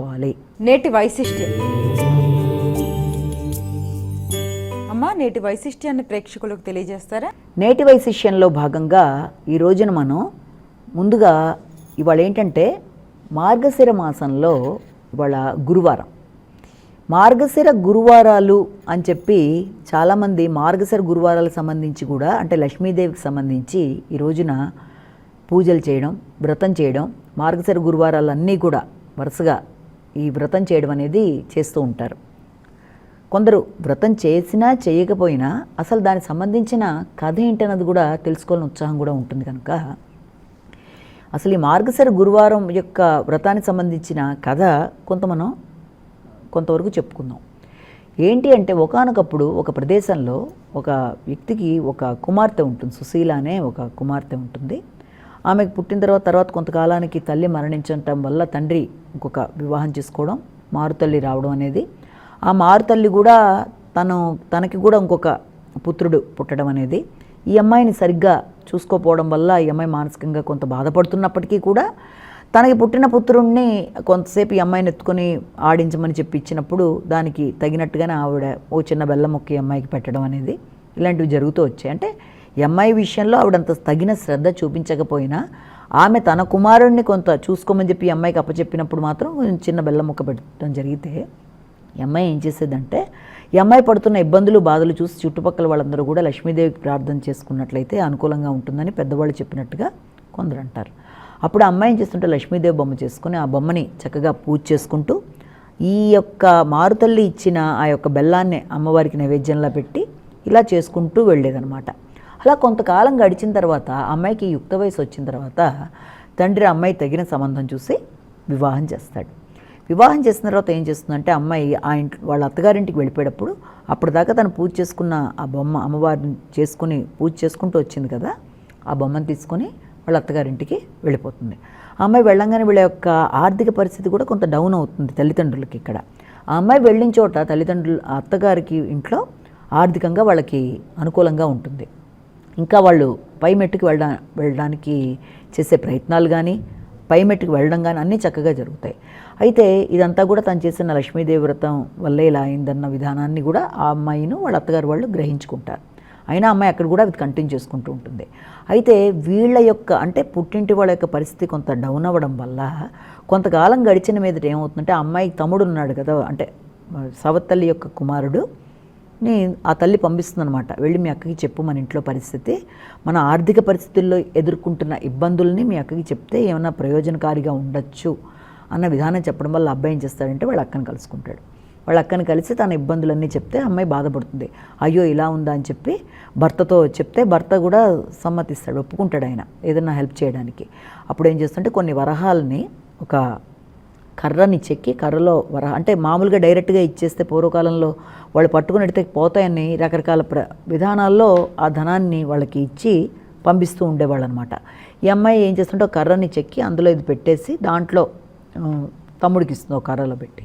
చేసుకోవాలి నేటి వైశిష్ట్యం. అమ్మా నేటి వైశిష్ట్యాన్ని ప్రేక్షకులకు తెలియజేస్తారా? నేటి వైశిష్యంలో భాగంగా ఈ రోజున మనం ముందుగా ఇవాళ ఏంటంటే మార్గశిర మాసంలో ఇవాళ గురువారం. మార్గశిర గురువారాలు అని చెప్పి చాలామంది మార్గశిర గురువారాలకు సంబంధించి కూడా అంటే లక్ష్మీదేవికి సంబంధించి ఈ రోజున పూజలు చేయడం వ్రతం చేయడం మార్గశిర గురువారాలన్నీ కూడా వరుసగా ఈ వ్రతం చేయడం అనేది చేస్తూ ఉంటారు. కొందరు వ్రతం చేసినా చేయకపోయినా అసలు దానికి సంబంధించిన కథ ఏంటన్నది కూడా తెలుసుకోవాలని ఉత్సాహం కూడా ఉంటుంది కనుక. అసలు ఈ మార్గశర గురువారం యొక్క వ్రతానికి సంబంధించిన కథ కొంత మనం కొంతవరకు చెప్పుకుందాం. ఏంటి అంటే ఒకానొకప్పుడు ఒక ప్రదేశంలో ఒక వ్యక్తికి ఒక కుమార్తె ఉంటుంది. సుశీల అనే ఒక కుమార్తె ఉంటుంది. ఆమెకు పుట్టిన తర్వాత తర్వాత కొంతకాలానికి తల్లి మరణించటం వల్ల తండ్రి ఇంకొక వివాహం చేసుకోవడం మారుతల్లి రావడం అనేది. ఆ మారుతల్లి కూడా తను తనకి కూడా ఇంకొక పుత్రుడు పుట్టడం అనేది. ఈ అమ్మాయిని సరిగ్గా చూసుకోపోవడం వల్ల ఈ అమ్మాయి మానసికంగా కొంత బాధపడుతున్నప్పటికీ కూడా తనకి పుట్టిన పుత్రుణ్ణి కొంతసేపు ఈ అమ్మాయిని ఎత్తుకొని ఆడించమని చెప్పి ఇచ్చినప్పుడు దానికి తగినట్టుగానే ఆవిడ ఓ చిన్న బెల్లం మొక్క ఈ అమ్మాయికి పెట్టడం అనేది ఇలాంటివి జరుగుతూ వచ్చాయి. అంటే ఎంఐ విషయంలో ఆవిడంత తగిన శ్రద్ధ చూపించకపోయినా ఆమె తన కుమారుణ్ణి కొంత చూసుకోమని చెప్పి అమ్మాయికి అప్పచెప్పినప్పుడు మాత్రం చిన్న బెల్లం ముక్క పెట్టడం జరిగితే ఈ అమ్మాయి ఏం చేసేదంటే ఈ అమ్మాయి పడుతున్న ఇబ్బందులు బాధలు చూసి చుట్టుపక్కల వాళ్ళందరూ కూడా లక్ష్మీదేవికి ప్రార్థన చేసుకున్నట్లయితే అనుకూలంగా ఉంటుందని పెద్దవాళ్ళు చెప్పినట్టుగా కొందరు అంటారు. అప్పుడు అమ్మాయి ఏం చేస్తుంటే లక్ష్మీదేవి బొమ్మ చేసుకుని ఆ బొమ్మని చక్కగా పూజ చేసుకుంటూ ఈ యొక్క మారుతల్లి ఇచ్చిన ఆ యొక్క బెల్లాన్ని అమ్మవారికి నైవేద్యంలో పెట్టి ఇలా చేసుకుంటూ వెళ్ళేదనమాట అలా కొంతకాలం గడిచిన తర్వాత అమ్మాయికి యుక్త వయసు వచ్చిన తర్వాత తండ్రి ఆ అమ్మాయి తగిన సంబంధం చూసి వివాహం చేస్తాడు. వివాహం చేసిన తర్వాత ఏం చేస్తుందంటే అమ్మాయి ఆ ఇంట్లో వాళ్ళ అత్తగారింటికి వెళ్ళిపోయేటప్పుడు అప్పటిదాకా తను పూజ చేసుకున్న ఆ బొమ్మ అమ్మవారిని చేసుకుని పూజ చేసుకుంటూ వచ్చింది కదా ఆ బొమ్మను తీసుకొని వాళ్ళ అత్తగారింటికి వెళ్ళిపోతుంది. ఆ అమ్మాయి వెళ్ళంగానే వీళ్ళ యొక్క ఆర్థిక పరిస్థితి కూడా కొంత డౌన్ అవుతుంది తల్లిదండ్రులకి ఇక్కడ. ఆ అమ్మాయి వెళ్ళిన చోట తల్లిదండ్రులు అత్తగారికి ఇంట్లో ఆర్థికంగా వాళ్ళకి అనుకూలంగా ఉంటుంది. ఇంకా వాళ్ళు పై మెట్టుకు వెళ్ళ వెళ్ళడానికి చేసే ప్రయత్నాలు కానీ పై మెట్టుకు వెళ్ళడం కానీ అన్నీ చక్కగా జరుగుతాయి. అయితే ఇదంతా కూడా తను చేసిన లక్ష్మీదేవి వ్రతం వల్లే ఇలా అయిందన్న విధానాన్ని కూడా ఆ అమ్మాయిను వాళ్ళ అత్తగారు వాళ్ళు గ్రహించుకుంటారు. అయినా అమ్మాయి అక్కడ కూడా అది కంటిన్యూ చేసుకుంటూ ఉంటుంది. అయితే వీళ్ళ యొక్క అంటే పుట్టింటి వాళ్ళ యొక్క పరిస్థితి కొంత డౌన్ అవ్వడం వల్ల కొంతకాలం గడిచిన మీదట ఏమవుతుందంటే అమ్మాయికి తమ్ముడు ఉన్నాడు కదా అంటే సవతల్లి యొక్క కుమారుడు ని ఆ తల్లి పంపిస్తుందనమాట వెళ్ళి మీ అక్కకి చెప్పు మన ఇంట్లో పరిస్థితి. మన ఆర్థిక పరిస్థితుల్లో ఎదుర్కొంటున్న ఇబ్బందుల్ని మీ అక్కకి చెప్తే ఏమైనా ప్రయోజనకారిగా ఉండొచ్చు అన్న విధానం చెప్పడం వల్ల అబ్బాయి ఏం చేస్తాడంటే వాళ్ళ అక్కని కలుసుకుంటాడు. వాళ్ళ అక్కని కలిసి తన ఇబ్బందులన్నీ చెప్తే అమ్మాయి బాధపడుతుంది. అయ్యో ఇలా ఉందా అని చెప్పి భర్తతో చెప్తే భర్త కూడా సమ్మతిస్తాడు ఒప్పుకుంటాడు ఆయన ఏదైనా హెల్ప్ చేయడానికి. అప్పుడు ఏం చేస్తుంటే కొన్ని వరహాలని ఒక కర్రని చెక్కి కర్రలో వర అంటే మామూలుగా డైరెక్ట్గా ఇచ్చేస్తే పూర్వకాలంలో వాళ్ళు పట్టుకుని ఎడితే పోతాయని రకరకాల ప్ర విధానాల్లో ఆ ధనాన్ని వాళ్ళకి ఇచ్చి పంపిస్తూ ఉండేవాళ్ళు అనమాట ఈ అమ్మాయి ఏం చేస్తుంటే కర్రని చెక్కి అందులో ఇది పెట్టేసి దాంట్లో తమ్ముడికి ఇస్తుంది ఒక కర్రలో పెట్టి.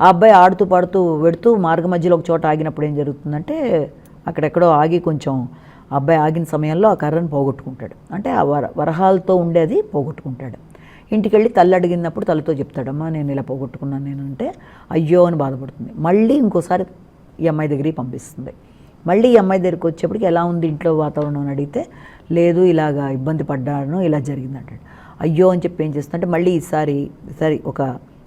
ఆ అబ్బాయి ఆడుతూ పాడుతూ వెడుతూ మార్గ మధ్యలో ఒక చోట ఆగినప్పుడు ఏం జరుగుతుందంటే అక్కడెక్కడో ఆగి కొంచెం ఆ అబ్బాయి ఆగిన సమయంలో ఆ కర్రను పోగొట్టుకుంటాడు. అంటే ఆ వర వరహాలతో ఉండేది పోగొట్టుకుంటాడు. ఇంటికి వెళ్ళి తల్లి అడిగినప్పుడు తల్లితో చెప్తాడమ్మా నేను ఇలా పోగొట్టుకున్నాను నేను అంటే అయ్యో అని బాధపడుతుంది. మళ్ళీ ఇంకోసారి ఈ అమ్మాయి దగ్గరికి పంపిస్తుంది. మళ్ళీ ఈ అమ్మాయి దగ్గరికి వచ్చేప్పటికి ఎలా ఉంది ఇంట్లో వాతావరణం అని అడిగితే లేదు ఇలాగా ఇబ్బంది పడ్డాను ఇలా జరిగింది అంటాడు. అయ్యో అని చెప్పి ఏం చేస్తుందంటే మళ్ళీ ఈసారి ఈసారి ఒక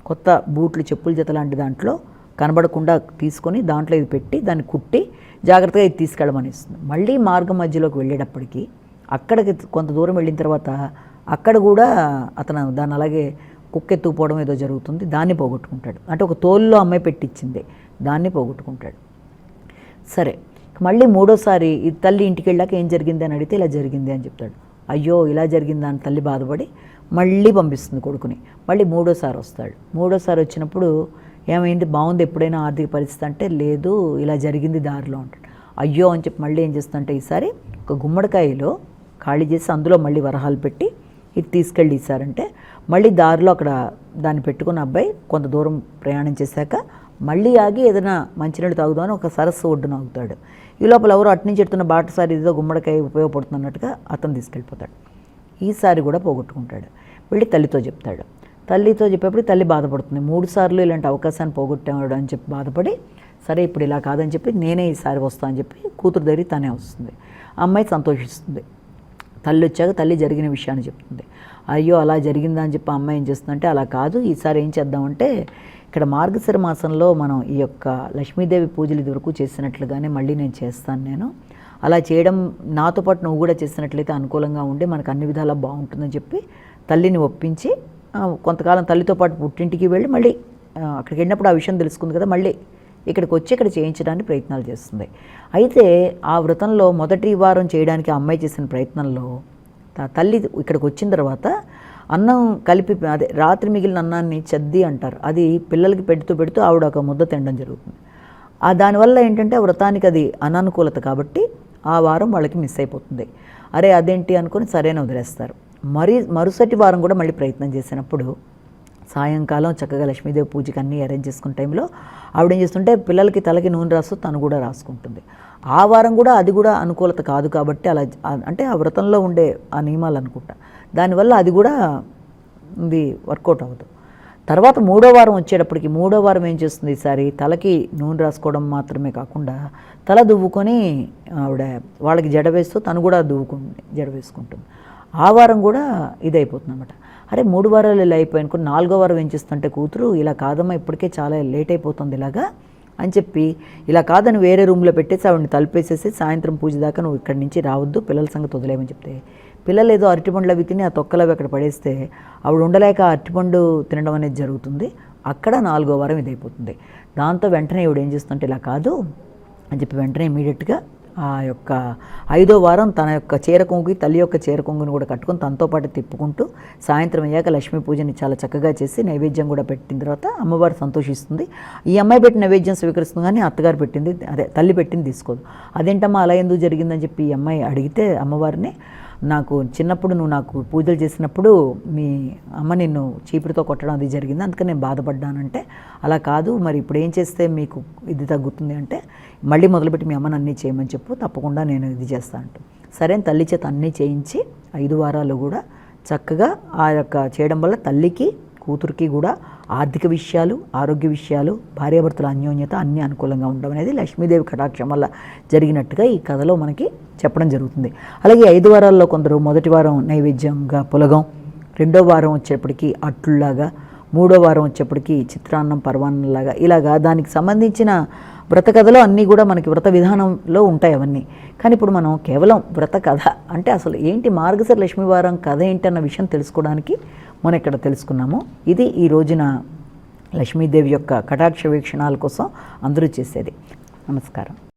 కొత్త బూట్లు చెప్పులు జత లాంటి దాంట్లో కనబడకుండా తీసుకొని దాంట్లో ఇది పెట్టి దాన్ని కుట్టి జాగ్రత్తగా ఇది తీసుకెళ్ళమని ఇస్తుంది. మళ్ళీ మార్గం మధ్యలోకి వెళ్ళేటప్పటికి అక్కడికి కొంత దూరం వెళ్ళిన తర్వాత అక్కడ కూడా అతను దాన్ని అలాగే కుక్కెత్తుకుపోవడం ఏదో జరుగుతుంది దాన్ని పోగొట్టుకుంటాడు. అంటే ఒక తోలులో అమ్మాయి పెట్టించింది దాన్ని పోగొట్టుకుంటాడు. సరే మళ్ళీ మూడోసారి ఈ తల్లి ఇంటికి వెళ్ళాక ఏం జరిగింది అని అడిగితే ఇలా జరిగింది అని చెప్తాడు. అయ్యో ఇలా జరిగిందా అని తల్లి బాధపడి మళ్ళీ పంపిస్తుంది కొడుకుని. మళ్ళీ మూడోసారి వస్తాడు. మూడోసారి వచ్చినప్పుడు ఏమైంది బాగుంది ఎప్పుడైనా ఆర్థిక పరిస్థితి అంటే లేదు ఇలా జరిగింది దారిలో అంటాడు. అయ్యో అని చెప్పి మళ్ళీ ఏం చేస్తుందంటే ఈసారి ఒక గుమ్మడికాయలో ఖాళీ చేసి అందులో మళ్ళీ వరహాలు పెట్టి ఇది తీసుకెళ్ళి ఇచ్చారంటే మళ్ళీ దారిలో అక్కడ దాన్ని పెట్టుకున్న అబ్బాయి కొంత దూరం ప్రయాణం చేశాక మళ్ళీ ఆగి ఏదైనా మంచినీళ్ళు తాగుదామని ఒక సరస్సు ఒడ్డున ఆగుతాడు. ఈ లోపల ఎవరు అటు నుంచి ఎడుతున్న బాటసారి ఏదో గుమ్మడికాయ ఉపయోగపడుతున్నట్టుగా అతను తీసుకెళ్ళిపోతాడు. ఈసారి కూడా పోగొట్టుకుంటాడు. వెళ్ళి తల్లితో చెప్తాడు. తల్లితో చెప్పేప్పుడు తల్లి బాధపడుతుంది. మూడు సార్లు ఇలాంటి అవకాశాన్ని పోగొట్టాడు అని చెప్పి బాధపడి సరే ఇప్పుడు ఇలా కాదని చెప్పి నేనే ఈసారి వస్తా అని చెప్పి కూతురు దగ్గర తనే వస్తుంది. అమ్మాయి సంతోషిస్తుంది. తల్లి వచ్చాక తల్లి జరిగిన విషయాన్ని చెప్తుంది. అయ్యో అలా జరిగిందా అని చెప్పి అమ్మాయి ఏం చేస్తుందంటే అలా కాదు ఈసారి ఏం చేద్దామంటే ఇక్కడ మార్గశిర మాసంలో మనం ఈ యొక్క లక్ష్మీదేవి పూజలు ఇదివరకు చేసినట్లుగానే మళ్ళీ నేను చేస్తాను నేను. అలా చేయడం నాతో పాటు నువ్వు కూడా చేసినట్లయితే అనుకూలంగా ఉండి మనకు అన్ని విధాలా బాగుంటుందని చెప్పి తల్లిని ఒప్పించి కొంతకాలం తల్లితో పాటు పుట్టింటికి వెళ్ళి మళ్ళీ అక్కడికి వెళ్ళినప్పుడు ఆ విషయం తెలుసుకుంది కదా మళ్ళీ ఇక్కడికి వచ్చి ఇక్కడ చేయించడానికి ప్రయత్నాలు చేస్తుంది. అయితే ఆ వ్రతంలో మొదటి వారం చేయడానికి అమ్మాయి చేసిన ప్రయత్నంలో తల్లి ఇక్కడికి వచ్చిన తర్వాత అన్నం కలిపి అదే రాత్రి మిగిలిన అన్నాన్ని చద్ది అంటారు. అది పిల్లలకి పెడుతూ పెడుతూ ఆవిడ ఒక ముద్ద తినడం జరుగుతుంది. ఆ దానివల్ల ఏంటంటే ఆ వ్రతానికి అది అననుకూలత కాబట్టి ఆ వారం వాళ్ళకి మిస్ అయిపోతుంది. అరే అదేంటి అనుకొని సరైన వదిలేస్తారు. మరి మరుసటి వారం కూడా మళ్ళీ ప్రయత్నం చేసినప్పుడు సాయంకాలం చక్కగా లక్ష్మీదేవి పూజకి అన్నీ అరేంజ్ చేసుకున్న టైంలో ఆవిడ ఏం చేస్తుంటే పిల్లలకి తలకి నూనె రాస్తూ తను కూడా రాసుకుంటుంది. ఆ వారం కూడా అది కూడా అనుకూలత కాదు కాబట్టి అలా అంటే ఆ వ్రతంలో ఉండే ఆ నియమాలు అనుకుంటా. దానివల్ల అది కూడా ఇది వర్కౌట్ అవ్వదు. తర్వాత మూడో వారం వచ్చేటప్పటికి మూడో వారం ఏం చేస్తుంది ఈసారి? తలకి నూనె రాసుకోవడం మాత్రమే కాకుండా తల దువ్వుకొని ఆవిడ వాళ్ళకి జడ వేస్తూ తను కూడా దువ్వుకుంటుంది జడ వేసుకుంటుంది. ఆ వారం కూడా ఇదైపోతుంది అనమాట అరే మూడు వారాలు ఇలా అయిపోయాను నాలుగో వారం ఏం చేస్తుంటే కూతురు ఇలా కాదమ్మా ఇప్పటికే చాలా లేట్ అయిపోతుంది ఇలాగా అని చెప్పి ఇలా కాదని వేరే రూమ్లో పెట్టేసి ఆవిడని తలుపేసేసి సాయంత్రం పూజ దాకా నువ్వు ఇక్కడి నుంచి రావద్దు పిల్లల సంగతి వదిలేమని చెప్తే. పిల్లలు ఏదో అరటిపండ్లు అవి తిని ఆ తొక్కలు అవి అక్కడ పడేస్తే ఆవిడ ఉండలేక అరటిపండు తినడం అనేది జరుగుతుంది. అక్కడ నాలుగో వారం ఇదైపోతుంది దాంతో వెంటనే ఈవిడ ఏం చేస్తుంటే ఇలా కాదు అని చెప్పి వెంటనే ఇమీడియట్గా ఆ యొక్క ఐదో వారం తన యొక్క చీర కొంగుకి తల్లి యొక్క చీరకొంగుని కూడా కట్టుకొని తనతో పాటు తిప్పుకుంటూ సాయంత్రం అయ్యాక లక్ష్మీ పూజని చాలా చక్కగా చేసి నైవేద్యం కూడా పెట్టిన తర్వాత అమ్మవారు సంతోషిస్తుంది. ఈ అమ్మాయి పెట్టిన నైవేద్యం స్వీకరిస్తుంది కానీ అత్తగారు పెట్టింది అదే తల్లి పెట్టింది తీసుకోదు. అదేంటమ్మా అలా ఎందుకు జరిగిందని చెప్పి ఈ అమ్మాయి అడిగితే అమ్మవారిని నాకు చిన్నప్పుడు నువ్వు నాకు పూజలు చేసినప్పుడు మీ అమ్మ నిన్ను చీపురుతో కొట్టడం అది జరిగింది అందుకని నేను బాధపడ్డానంటే అలా కాదు మరి ఇప్పుడు ఏం చేస్తే మీకు ఇది తగ్గుతుంది? అంటే మళ్ళీ మొదలుపెట్టి మీ అమ్మని అన్నీ చేయమని చెప్పు తప్పకుండా నేను ఇది చేస్తా అంటూ. సరే అని తల్లి చేత అన్నీ చేయించి ఐదు వారాలు కూడా చక్కగా ఆ యొక్క చేయడం వల్ల తల్లికి కూతురికి కూడా ఆర్థిక విషయాలు ఆరోగ్య విషయాలు భార్యాభర్తల అన్యోన్యత అన్నీ అనుకూలంగా ఉండడం అనేది లక్ష్మీదేవి కటాక్షం వల్ల జరిగినట్టుగా ఈ కథలో మనకి చెప్పడం జరుగుతుంది. అలాగే ఐదు వారాల్లో కొందరు మొదటి వారం నైవేద్యంగా పులగం రెండో వారం వచ్చేప్పటికి అట్లులాగా మూడో వారం వచ్చేప్పటికి చిత్రాన్నం పర్వాన్నంలాగా ఇలాగా దానికి సంబంధించిన వ్రత కథలో అన్నీ కూడా మనకి వ్రత విధానంలో ఉంటాయి అవన్నీ. కానీ ఇప్పుడు మనం కేవలం వ్రత కథ అంటే అసలు ఏంటి మార్గశర లక్ష్మీవారం కథ ఏంటి అన్న విషయం తెలుసుకోవడానికి మనం ఇక్కడ తెలుసుకున్నాము. ఇది ఈ రోజున లక్ష్మీదేవి యొక్క కటాక్ష వీక్షణాల కోసం అందరూ చేసేది. నమస్కారం.